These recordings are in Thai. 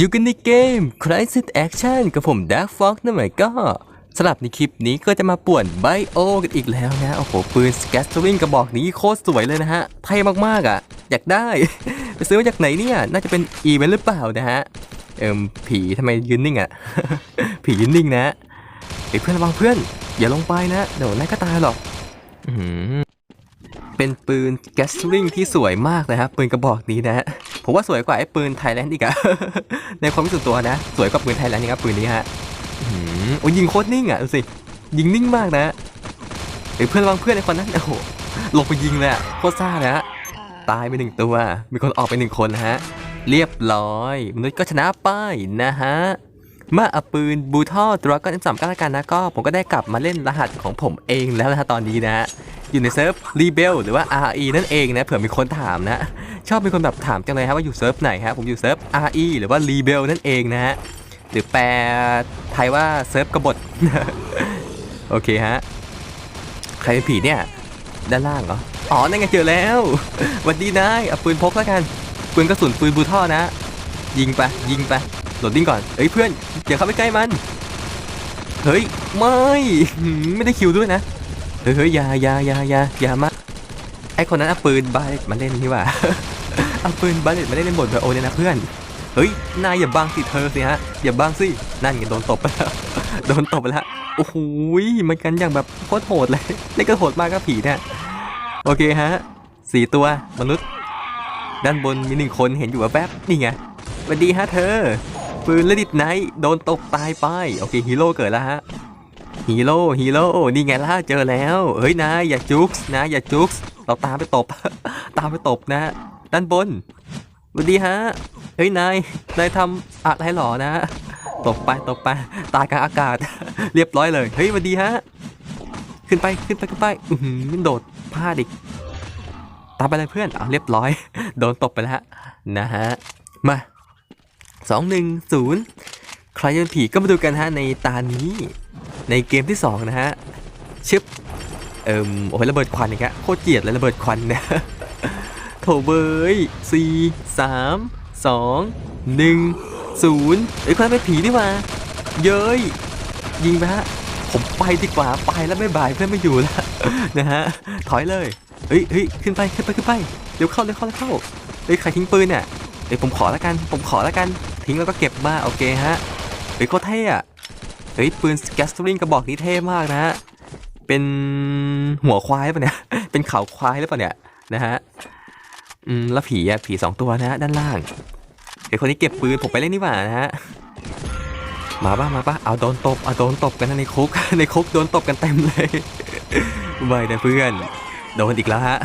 อยู่กันในเกม Crisis Action กับผม Dark Fox นั่นหมายก็สำหรับในคลิปนี้ก็จะมาป่วนไบโอกันอีกแล้วนะ โอ้โห ปืน Scattering กระบอกนี้โคตรสวยเลยนะฮะเท่มากๆอะ อยากได้ ไปซื้อมาจากไหนเนี่ย น่าจะเป็นอีเวนต์หรือเปล่านะฮะ เอิมผีทำไมยืนนิ่งอะ ผียืนนิ่งนะเฮ้ยเพื่อนระวังเพื่อน อย่าลงไปนะ เดี๋ยวนายก็ตายหรอกอเป็นปืน Gatling ที่สวยมากเลยครับปืนกระบอกนี้นะฮะ ผมว่าสวยกว่าไอ้ปืนไทยแลนด์อีกอะในความรู้สึกตัวนะ สวยกว่าปืนไทยแลนด์นี่ครับปืนนี้ฮะอือโอ้ยยิงโคตรนิ่งอะดูสิยิงนิ่งมากนะเฮ้ยเพื่อนวังเพื่อนไอ้คนนั้นโอ้โหลงไปยิงเลยอะโคตรซ่าเลยฮะตายไปหนึ่งตัว มีคนออกไปหนึ่งคนนะฮะ เรียบร้อย มนุษย์ก็ชนะไป้ายนะฮะมาเอาปืนบูทอดราก้อน M3 ก็แล้วกันนะก็ผมก็ได้กลับมาเล่นรหัสของผมเองแล้วนะฮะตอนนี้นะฮะอยู่ในเซิร์ฟรีเบลหรือว่า RE นั่นเองนะเผื่อมีคนถามนะ ชอบมีคนแบบถามจังเลยครับว่าอยู่เซิร์ฟไหนฮะผมอยู่เซิร์ฟ RE หรือว่ารีเบลนั่นเองนะฮะหรือแปลไทยว่าเซิร์ฟกบฏโอเคฮะใครเป็นผีเนี่ย ด้านล่างเหรออ๋อนั่นไงเจอแล้ววันดีนายเอาปืนพกแล้วกันปืนกระสุนปืนบูท่อนะ ยิงไปยิงไปโหลดดิ้งก่อนเฮ้ยเพื่อนอย่าเข้าไปใกล้มันเฮ้ยไม่ไม่ได้คิวด้วยนะเฮ้ยเฮ้ยยายายายายามาไอคนนั้นเอาปืนบามาเล่นนี่ว่า เอาปืนบาเลตมาเล่นในบทไบโอเนี่ยนะเพื่อน เฮ้ย นายอย่าบังสิเธอสิฮะ อย่าบังสิ นั่นไงโดนตบไปแล้ว โดนตบไปแล้ว โอ้โหมันกันอย่างแบบโคตรโหดเลยนี่ก็โหดมากครับผีเนี่ย โอเคฮะสี่ตัวมนุษย์ ด้านบนมีหนึ่งคนเห็นอยู่ว่าแป๊บนี่ไงสวัสดีฮะเธอ ปืนเลดิตไนท์โดนตบตายไป โอเคฮีโร่เกิดแล้วฮะฮีโร่ฮีโร่นี่ไงล่ะเจอแล้ว เฮ้ยนายอย่าจุกส์นะอย่าจุกส์เราตามไปตบ ตามไปตบนะ ด้านบนสวัสดีฮะ เฮ้ยนาย นายทำอะไรหรอนะตบไปตบไป ตายกลางอากาศ เรียบร้อยเลย เฮ้ยสวัสดีฮะ ขึ้นไปขึ้นไปขึ้นไปอือหือโดดพลาดอีกตามไปเลยเพื่อนอะเรียบร้อย โดนตบไปแล้วฮะนะฮะ มาสองหนึ่งศูนย์ใครจะเป็นผีก็มาดูกันฮะในตานี้ ในเกมที่สองนะฮะ ชึบ เอิมโอ้ยระเบิดควันอีกฮะโคตรเกลียดเลยระเบิดควันเนี่ย ถเบยสี่สามสองหนึ่งศูนย์เอ้คนนั้นเป็นผีนี่หว่า เย้ย ยิงไปฮะ ผมไปดีกว่า ไปแล้วไม่บายเพื่อนไม่อยู่แล้วนะฮะ ถอยเลย เฮ้ยเฮ้ยขึ้นไป ขึ้นไป ขึ้นไป เร็วเข้า เร็วเข้า เร็วเข้า เฮ้ย ใครทิ้งปืนเนี่ยเฮ้ยผมขอแล้วกัน ผมขอแล้วกัน ทิ้งแล้วก็เก็บมา โอเคฮะ เฮ้ยโคตรเท่อะเฮ้ย ปืนแกสตริงกระบอกนี้เท่มากนะฮะ เป็นหัวควายป่ะเนี่ย เป็นเขาควายหรือเปล่าเนี่ยนะฮะ อืมแล้วผีอะผีสองตัวนะฮะด้านล่าง เดี๋ยวคนนี้เก็บปืนผมไปเล่นนี่หว่านะฮะมาป่ะมาป่ะเอาโดนตบเอาโดนตบกันในคุก ในคุกโดนตบกันเต็มเลยไม่นะเพื่อนโดนอีกแล้วฮะ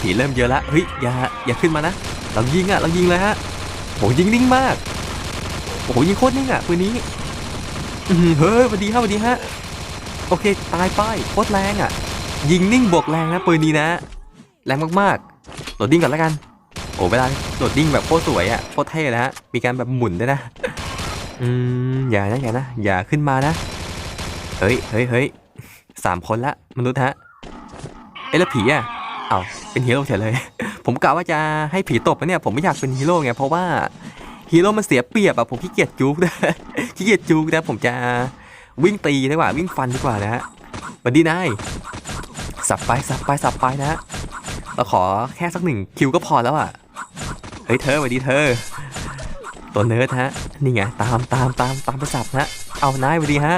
ผีเริ่มเยอะละเฮ้ยอย่าอย่าขึ้นมานะเรายิงอะเรายิงเลยฮะโหยิงนิ่งมากโอ้โหยิงโคตรนิ่งอะปืนนี้เฮ้ยสวัสดีฮะสวัสดีฮะโอเคตายป้ายโคตรแรงอะ ยิงนิ่งบวกแรงนะปืนนี้นะ แรงมากๆ โหลดดิ้งก่อนแล้วกัน โอ้เวลาโหลดดิ้งแบบโคตรสวยอะโคตรเท่เลยฮะ มีการแบบหมุนด้วยนะ อืม อย่านะอย่านะ อย่าขึ้นมานะ เฮ้ยเฮ้ยเฮ้ยสามคนละมนุษย์ฮะ เอ้แล้วผีอะเอ้าเป็นฮีโร่เฉยเลย ผมกะว่าจะให้ผีตบนะเนี่ย ผมไม่อยากเป็นฮีโร่ไง เพราะว่าฮีโร่มันเสียเปรียบอะผมขี้เกียจจุกนะขี้เกียจจุกนะผมจะวิ่งตีดีกว่าวิ่งฟันดีกว่านะฮะสวัสดีนายสับไปสับไปสับไปนะ เราขอแค่สักหนึ่งคิวก็พอแล้วอะเฮ้ยเธอสวัสดีเธอ ตัวเนิร์ดฮะ นี่ไงตามตามตามตามไปสับนะ เอานายสวัสดีฮะ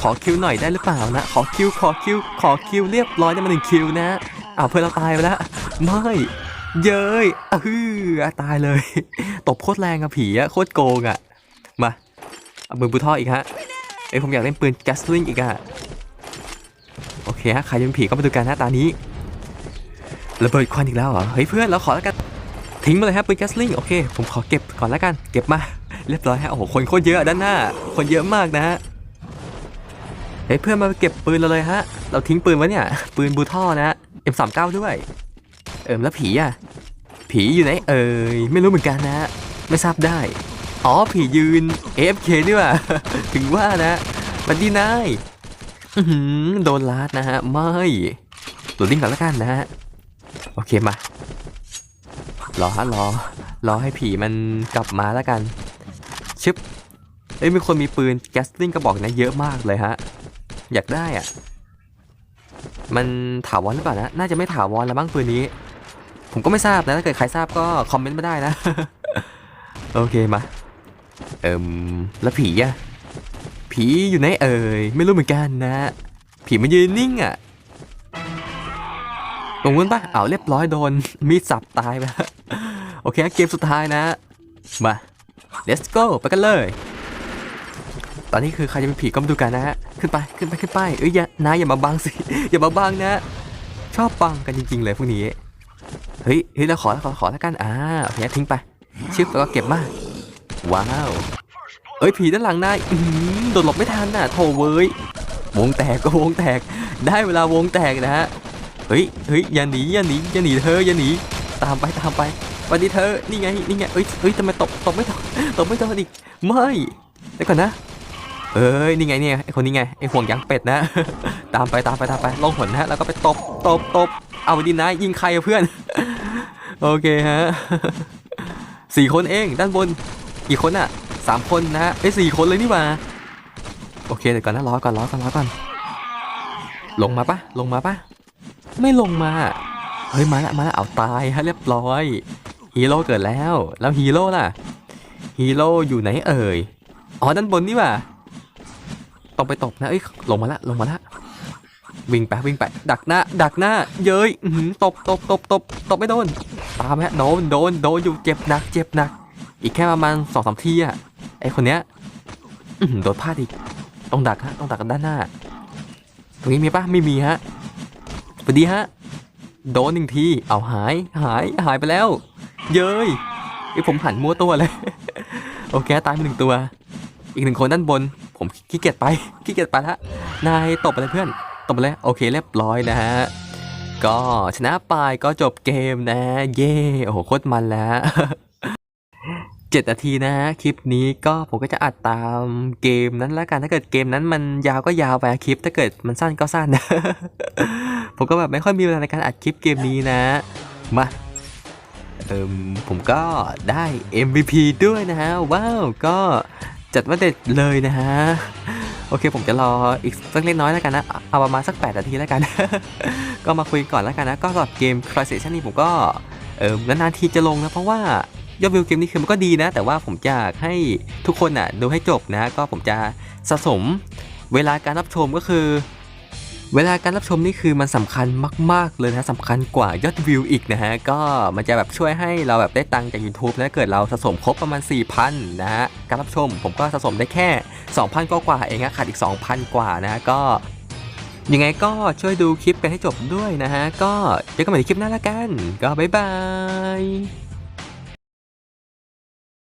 ขอคิวหน่อยได้หรือเปล่านะ ขอคิวขอคิวขอคิวเรียบร้อยได้มาหนึ่งคิวนะเอาเพื่อนเราตายไปแล้ว ไม่ เย้ยอฮือตายเลย ตบโคตรแรงอะผีอะโคตรโกงอะมาเอาปืนบูท่ออีกฮะ เอ้ยผมอยากเล่นปืนแกสลิงอีกอะโอเคฮะใครจะเป็นผีก็มาดูกันนะตานี้ ระเบิดควันอีกแล้วเหรอ เฮ้ยเพื่อนเราขอแล้วกัน ทิ้งมาเลยครับปืนแกสลิงโอเค ผมขอเก็บก่อนแล้วกัน เก็บมา เรียบร้อยฮะ โอ้โห คนโคตรเยอะด้านหน้า คนเยอะมากนะฮะ เฮ้ยเพื่อนมาเก็บปืนเราเลยฮะ เราทิ้งปืนไว้เนี่ย ปืนบูท่อนะ M39 ด้วย เอิมแล้วผีอะ ผีอยู่ไหนเอ่ย ไม่รู้เหมือนกันนะ ไม่ทราบได้ อ๋อผียืน AFK นี่ว่ะถึงว่านะบัดดี้นายโดนลาดนะฮะ ไม่โหลดดิ้งก่อนแล้วกันนะฮะ โอเคมารอฮะรอรอให้ผีมันกลับมาแล้วกัน ชึบเอ้ยมีคนมีปืนแก๊สลิงกระบอกนะเยอะมากเลยฮะ อยากได้อะ มันถาวรหรือเปล่านะ น่าจะไม่ถาวรแล้วมั้งปืนนี้ ผมก็ไม่ทราบนะ ถ้าเกิดใครทราบก็คอมเมนต์มาได้นะ โอเคมา เอิมแล้วผีอะผีอยู่ไหนเอ่ย ไม่รู้เหมือนกันนะ ผีมันยืนนิ่งอะ ตรงนู้นปะเอาเรียบร้อยโดน มีดสับตายไปโอเคเกมสุดท้ายนะ มา let's go ไปกันเลย ตอนนี้คือใครจะเป็นผีก็มาดูกันนะฮะ ขึ้นไป ขึ้นไป ขึ้นไป เอ้ยอย่านายอย่ามาบังสิ อย่ามาบังนะ ชอบบังกันจริง ๆ เลยพวกนี้ เฮ้ย เฮ้ยเราขอขอขอแล้วกัน อ่าโอเคทิ้งไปชึบแล้วก็เก็บมา ว้าว เอ้ยผีด้านหลังนายอื้อหือโดดหลบไม่ทันน่ะ โถเว้ยวงแตกก็วงแตก ได้เวลาวงแตกนะฮะ เฮ้ยเฮ้ยอย่าหนีอย่าหนีอย่าหนีเธออย่าหนีตามไปตามไปวันนี้เธอนี่ไงนี่ไงเอ้ยเอ้ยทำไมตกตกไม่ตกตกไม่ตกอีกไม่เดี๋ยวก่อนนะเอ้ยนี่ไงเนี่ยไอคนนี้ไงไอห่วงยางเป็ดนะ ตามไปตามไปตามไปลองหนนะฮะแล้วก็ไปตบตบตบเอาดินนะยิงใครเพื่อนโอเคฮะสี่คนเองด้านบนกี่คนอะสามคนนะไอ้สี่คนเลยนี่หว่าโอเคเดี๋ยวก่อนนะรอก่อนรอก่อนรอก่อนลงมาปะลงมาปะ ไม่ลงมา เฮ้ยมาละมาละเอาตายฮะเรียบร้อยฮีโร่เกิดแล้ว แล้วฮีโร่ล่ะฮีโร่อยู่ไหนเอ่ยอ๋อด้านบนนี่ว่าต้องไปตบนะเอ้ยลงมาละลงมาละวิ่งไปวิ่งไปดักหน้า ดักหน้า เย้ยอืตบตบตบตบตบไม่โดนตามฮะโดนโดนโดนอยู่เจ็บหนัก เจ็บหนัก อีกแค่ประมาณสองสามทีอะไอคนเนี้ยอืโดนพลาดอีกต้องดักฮะต้องดักกันด้านหน้า ตรงนี้มีปะไม่มีฮะ สวัสดีฮะ โดนหนึ่งที เอาหาย หาย หายไปแล้ว เย้ยไอผมหันมัวตัวเลย โอเค ตายไปหนึ่งตัว อีกหนึ่งคนด้านบน ผมขี้เกียจไป ขี้เกียจไปละ นายตบไปเลยเพื่อน ตบไปเลย โอเค เรียบร้อยนะฮะ ก็ชนะไปก็จบเกมนะ เย่โอ้โห โคตรมันแล้วเจ็ดนาทีนะฮะคลิปนี้ก็ผมก็จะอัดตามเกมนั้นแล้วกันถ้าเกิดเกมนั้นมันยาวก็ยาวไปคลิป ถ้าเกิดมันสั้นก็สั้น ผมก็แบบไม่ค่อยมีเวลาในการอัดคลิปเกมนี้นะมาเอิมผมก็ได้ MVP ด้วยนะฮะ ว้าว ก็จัดว่าเด็ดเลยนะฮะ โอเคผมจะรออีกสักเล็กน้อยแล้วกันนะ เอาประมาณสัก 8 นาทีแล้วกัน ก็มาคุยก่อนแล้วกันนะ ก็สำหรับเกม Crisis นี่ผมก็เออนานๆทีจะลงนะ เพราะว่ายอดวิวเกมนี้คือมันก็ดีนะ แต่ว่าผมอยากให้ทุกคนอะดูให้จบนะ ก็ผมจะสะสมเวลาการรับชมก็คือ เวลาการรับชมนี่คือมันสำคัญมาก ๆ เลยนะสำคัญกว่ายอดวิวอีกนะฮะ ก็มันจะแบบช่วยให้เราแบบได้ตังค์จาก YouTube นะถ้าเกิดเราสะสมครบประมาณ 4,000 นะฮะ การรับชมผมก็สะสมได้แค่ 2,000 กว่าเองนะขาดอีก 2,000 กว่านะก็ยังไงก็ช่วยดูคลิปกันให้จบด้วยนะฮะ ก็เจอกันใหม่ในคลิปหน้าละกัน ก็บ๊ายบาย